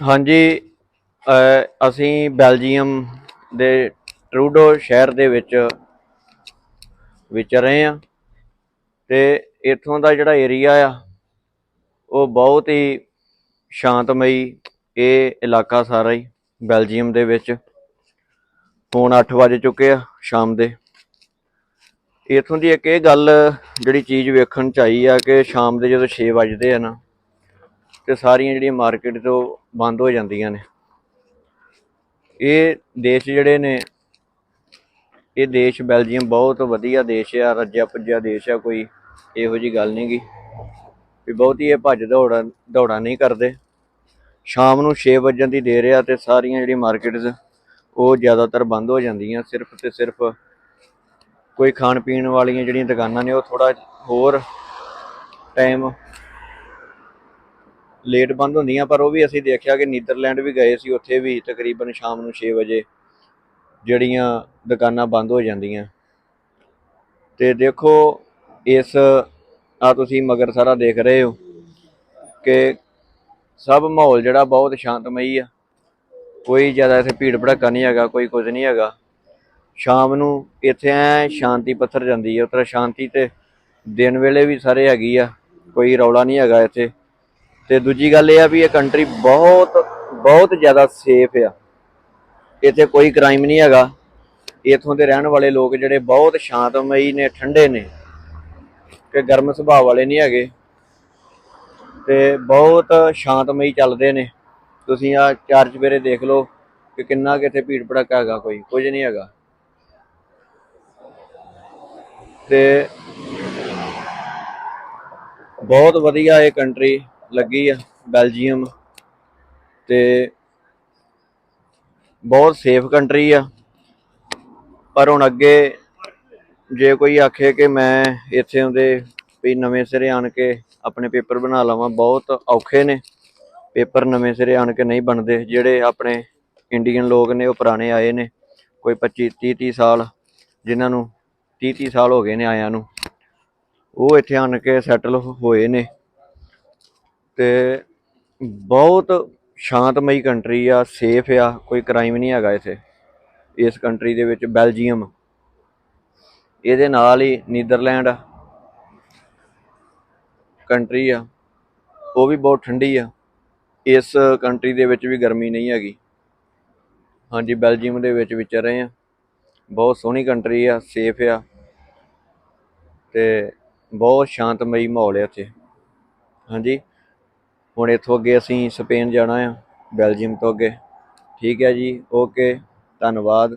ਹਾਂਜੀ ਅਸੀਂ ਬੈਲਜੀਅਮ ਦੇ ਟਰੂਡੋ ਸ਼ਹਿਰ ਦੇ ਵਿੱਚ ਵਿਚਰ ਰਹੇ ਹਾਂ ਤੇ ਇੱਥੋਂ ਦਾ ਜਿਹੜਾ ਏਰੀਆ ਆ, ਉਹ ਬਹੁਤ ਹੀ ਸ਼ਾਂਤਮਈ ਇਹ ਇਲਾਕਾ ਸਾਰਾ ਹੀ, ਬੈਲਜੀਅਮ ਦੇ ਵਿੱਚ। ਹੁਣ 8 ਵਜ ਚੁੱਕੇ ਆ ਸ਼ਾਮ ਦੇ। ਇੱਥੋਂ ਦੀ ਇੱਕ ਇਹ ਗੱਲ ਜਿਹੜੀ ਚੀਜ਼ ਵੇਖਣ ਚ ਆਈ ਆ ਕਿ ਸ਼ਾਮ ਦੇ ਜਦੋਂ 6 ਵਜਦੇ ਆ ਨਾ ਤੇ ਸਾਰੀਆਂ ਜਿਹੜੀਆਂ ਮਾਰਕੀਟ ਤੋਂ ਬੰਦ ਹੋ ਜਾਂਦੀਆਂ ਨੇ। ਇਹ ਦੇਸ਼ ਜਿਹੜੇ ਨੇ, ਇਹ ਦੇਸ਼ ਬੈਲਜੀਅਮ ਬਹੁਤ ਵਧੀਆ ਦੇਸ਼ ਆ, ਰੱਜਿਆ ਪੁੱਜਿਆ ਦੇਸ਼ ਆ ਕੋਈ, ਇਹੋ ਜੀ ਗੱਲ ਨਹੀਂ ਨਹੀਂਗੀ ਵੀ ਬਹੁਤੀ ਇਹ ਭੱਜ ਦੌੜਾ ਦੌੜਾ ਨਹੀਂ ਕਰਦੇ। ਸ਼ਾਮ ਨੂੰ 6 ਵਜਣ ਦੀ ਦੇਰ ਆ ਤੇ ਸਾਰੀਆਂ ਜਿਹੜੀਆਂ ਮਾਰਕੀਟਸ ਉਹ ਜ਼ਿਆਦਾਤਰ ਬੰਦ ਹੋ ਜਾਂਦੀਆਂ, ਸਿਰਫ ਤੇ ਸਿਰਫ ਕੋਈ ਖਾਣ ਪੀਣ ਵਾਲੀਆਂ ਜਿਹੜੀਆਂ ਦੁਕਾਨਾਂ ਨੇ ਉਹ ਥੋੜਾ ਹੋਰ ਟਾਈਮ ਲੇਟ ਬੰਦ ਹੁੰਦੀਆਂ, ਪਰ ਉਹ ਵੀ ਅਸੀਂ ਦੇਖਿਆ ਕਿ ਨੀਦਰਲੈਂਡ ਵੀ ਗਏ ਸੀ, ਉੱਥੇ ਵੀ ਤਕਰੀਬਨ ਸ਼ਾਮ ਨੂੰ 6 ਵਜੇ ਜਿਹੜੀਆਂ ਦੁਕਾਨਾਂ ਬੰਦ ਹੋ ਜਾਂਦੀਆਂ। ਤੇ ਦੇਖੋ, ਇਸ ਆ ਤੁਸੀਂ ਮਗਰ ਸਾਰਾ ਦੇਖ ਰਹੇ ਹੋ ਕਿ ਸਭ ਮਾਹੌਲ ਜਿਹੜਾ ਬਹੁਤ ਸ਼ਾਂਤਮਈ ਆ। ਕੋਈ ਜ਼ਿਆਦਾ ਇੱਥੇ ਭੀੜ ਭੜੱਕਾ ਨਹੀਂ ਹੈਗਾ, ਕੋਈ ਕੁਝ ਨਹੀਂ ਹੈਗਾ। ਸ਼ਾਮ ਨੂੰ ਇੱਥੇ ਐ ਸ਼ਾਂਤੀ ਪੱਥਰ ਜਾਂਦੀ ਹੈ ਉਤਰਾ ਸ਼ਾਂਤੀ ਤੇ ਦਿਨ ਵੇਲੇ ਵੀ ਸਾਰੇ ਹੈਗੀ ਆ, ਕੋਈ ਰੌਲਾ ਨਹੀਂ ਹੈਗਾ ਇੱਥੇ। ਤੇ ਦੂਜੀ ਗੱਲ ਇਹ ਆ ਵੀ ਇਹ ਕੰਟਰੀ ਬਹੁਤ ਬਹੁਤ ਜ਼ਿਆਦਾ ਸੇਫ ਆ। ਇੱਥੇ ਕੋਈ ਕ੍ਰਾਈਮ ਨਹੀਂ ਹੈਗਾ। ਇੱਥੋਂ ਦੇ ਰਹਿਣ ਵਾਲੇ ਲੋਕ ਜਿਹੜੇ ਬਹੁਤ ਸ਼ਾਂਤਮਈ ਨੇ, ਠੰਡੇ ਨੇ ਕਿ ਗਰਮ ਸੁਭਾਅ ਵਾਲੇ ਨਹੀਂ ਹੈਗੇ ਤੇ ਬਹੁਤ ਸ਼ਾਂਤਮਈ ਚੱਲਦੇ ਨੇ। ਤੁਸੀਂ ਆ ਚਾਰ ਚਵੇਰੇ ਦੇਖ ਲਓ ਕਿ ਕਿੰਨਾ ਕਿ ਇੱਥੇ ਭੀੜ ਭੜੱਕਾ ਹੈਗਾ ਕੋਈ, ਕੁਝ ਨਹੀਂ ਹੈਗਾ। ਤੇ ਬਹੁਤ ਵਧੀਆ ਇਹ ਕੰਟਰੀ ਲੱਗੀ ਆ, ਬੈਲਜੀਅਮ। ਤੇ ਬਹੁਤ ਸੇਫ ਕੰਟਰੀ ਆ। ਪਰ ਹੁਣ ਅੱਗੇ ਜੇ ਕੋਈ ਆਖੇ ਕਿ ਮੈਂ ਇੱਥੇ ਆਉਂਦੇ ਵੀ ਨਵੇਂ ਸਿਰੇ ਆਣ ਕੇ ਆਪਣੇ ਪੇਪਰ ਬਣਾ ਲਵਾਂ, ਬਹੁਤ ਔਖੇ ਨੇ। ਪੇਪਰ ਨਵੇਂ ਸਿਰੇ ਆਣ ਕੇ ਨਹੀਂ ਬਣਦੇ, ਜਿਹੜੇ ਆਪਣੇ ਇੰਡੀਅਨ ਲੋਕ ਨੇ, ਉਹ ਪੁਰਾਣੇ ਆਏ ਨੇ। ਕੋਈ 25 30 30 ਸਾਲ ਜਿਨ੍ਹਾਂ ਨੂੰ 30 30 ਸਾਲ ਹੋ ਗਏ ਨੇ ਆਇਆਂ ਨੂੰ, ਉਹ ਇੱਥੇ ਆਣ ਕੇ ਸੈਟਲ ਹੋਏ ਨੇ। ਤੇ ਬਹੁਤ ਸ਼ਾਂਤਮਈ ਕੰਟਰੀ ਆ ਸੇਫ ਆ, ਕੋਈ ਕ੍ਰਾਈਮ ਨਹੀਂ ਹੈਗਾ ਇੱਥੇ। ਇਸ ਕੰਟਰੀ ਦੇ ਵਿੱਚ ਬੈਲਜੀਅਮ। ਇਹਦੇ ਨਾਲ ਹੀ ਨੀਦਰਲੈਂਡ ਕੰਟਰੀ ਆ। ਉਹ ਵੀ ਬਹੁਤ ਠੰਡੀ ਆ। ਇਸ ਕੰਟਰੀ ਦੇ ਵਿੱਚ ਵੀ ਗਰਮੀ ਨਹੀਂ ਹੈਗੀ। ਹਾਂਜੀ, ਬੈਲਜੀਅਮ ਦੇ ਵਿੱਚ ਵਿਚਰ ਰਹੇ ਆ। ਬਹੁਤ ਸੋਹਣੀ ਕੰਟਰੀ ਆ ਸੇਫ ਆ। ਤੇ ਬਹੁਤ ਸ਼ਾਂਤਮਈ ਮਾਹੌਲ ਹੈ ਇੱਥੇ। ਹਾਂਜੀ। ਹੁਣ ਇੱਥੋਂ ਅੱਗੇ ਅਸੀਂ ਸਪੇਨ ਜਾਣਾ ਆ, ਬੈਲਜੀਅਮ ਤੋਂ ਅੱਗੇ। ਠੀਕ ਹੈ ਜੀ, ਓਕੇ, ਧੰਨਵਾਦ।